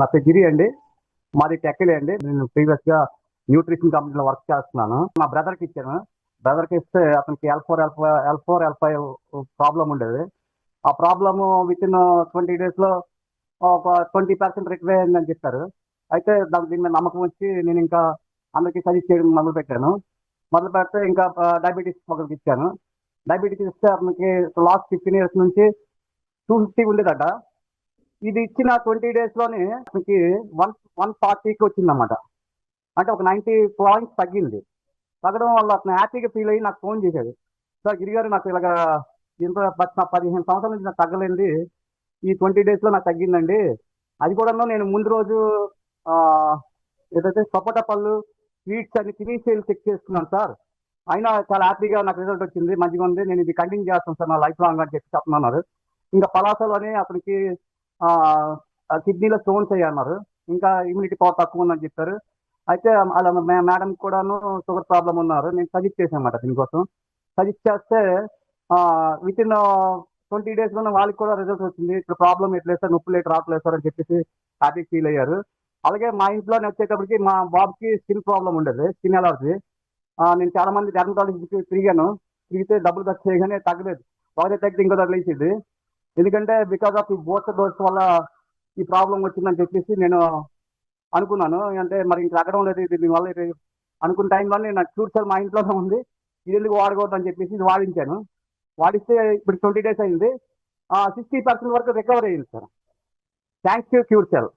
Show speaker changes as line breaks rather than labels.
నా పేరు గిరి అండి. మాది టెక్కలే అండి. నేను ప్రీవియస్గా న్యూట్రిషన్ కంపెనీలో వర్క్ చేస్తున్నాను. మా బ్రదర్కి ఇచ్చాను. బ్రదర్కి ఇస్తే అతనికి L four L L four L five problem ఉండేది. ఆ ప్రాబ్లమ్ విత్ ఇన్ ట్వంటీ డేస్లో ఒక ట్వంటీ పర్సెంట్ రికవర్ అయిందని చెప్పారు. అయితే దానికి దీని మీద నమ్మకం వచ్చి నేను ఇంకా అందరికీ సజెస్ట్ చేయడం మొదలు పెట్టాను మొదలు పెడితే ఇంకా డయాబెటీస్ ఒకరికి ఇచ్చాను. డయాబెటీస్ ఇస్తే అతనికి లాస్ట్ ఫిఫ్టీన్ ఇయర్స్ నుంచి టూ ఫిఫ్టీ ఉండేదట. ఇది ఇచ్చిన ట్వంటీ డేస్లోనే అతనికి వన్ వన్ ఫార్టీకి వచ్చిందన్నమాట. అంటే ఒక నైంటీ పాయింట్స్ తగ్గింది. తగ్గడం వల్ల అతను హ్యాపీగా ఫీల్ అయ్యి నాకు ఫోన్ చేశాడు. సార్ గిరిగారు నాకు ఇలాగా ఇంత పది పదిహేను సంవత్సరాల నుంచి నాకు తగ్గలేండి. ఈ ట్వంటీ డేస్లో నాకు తగ్గిందండి. అది కూడా నేను ముందు రోజు ఏదైతే సపోటా పళ్ళు స్వీట్స్ అన్ని తినేసి చెక్ చేసుకున్నాను సార్. అయినా చాలా హ్యాపీగా నాకు రిజల్ట్ వచ్చింది. మంచిగా ఉంది నేను ఇది కంటిన్యూ చేస్తాను సార్ నా లైఫ్ లాంగ్ అని చెప్పి చెప్తున్నారు ఇంకా పలాసలోనే అతనికి కిడ్నీలో స్టోన్స్ అయ్యి అన్నారు ఇంకా ఇమ్యూనిటీ పవర్ తక్కువ ఉందని చెప్పారు. అయితే అలా మేడం కూడాను షుగర్ ప్రాబ్లం ఉన్నారు. నేను సజెస్ట్ చేశాను అన్నమాట దీనికోసం. సజెస్ట్ చేస్తే విత్ ఇన్ ట్వంటీ డేస్లోనే వాళ్ళకి కూడా రిజల్ట్ వచ్చింది. ఇప్పుడు ప్రాబ్లం ఎట్లేదు సార్ నొప్పి లేట్ రావట్లేదు సార్ అని చెప్పేసి హ్యాపీ ఫీల్ అయ్యారు. అలాగే మా ఇంట్లోనే వచ్చేటప్పటికి మా బాబుకి స్కిన్ ప్రాబ్లం ఉండేది. స్కిన్ ఎలర్జీ నేను చాలా మంది డెర్మటాలజీకి తిరిగాను. తిరిగితే డబ్బులు ఖర్చు చేయగానే తగ్గలేదు. ఒకటే తగ్గితే ఇంకో తగిలేసింది ఎందుకంటే బికాస్ ఆఫ్ ఈ బూస్టర్ డోస్ వల్ల ఈ ప్రాబ్లం వచ్చిందని చెప్పేసి నేను అనుకున్నాను. అంటే మరి ఇంకా తగ్గడం లేదు ఇది దీనివల్ల ఇది అనుకున్న టైంలో నేను క్యూర్ మా ఇంట్లోనే ఉంది. ఇది ఎందుకు వాడకూడదు అని చెప్పేసి ఇది వాడించాను. వాడిస్తే ఇప్పుడు ట్వంటీ డేస్ అయింది. సిక్స్టీ పర్సెంట్ వరకు రికవర్ అయ్యింది sir thanks to Cure Cell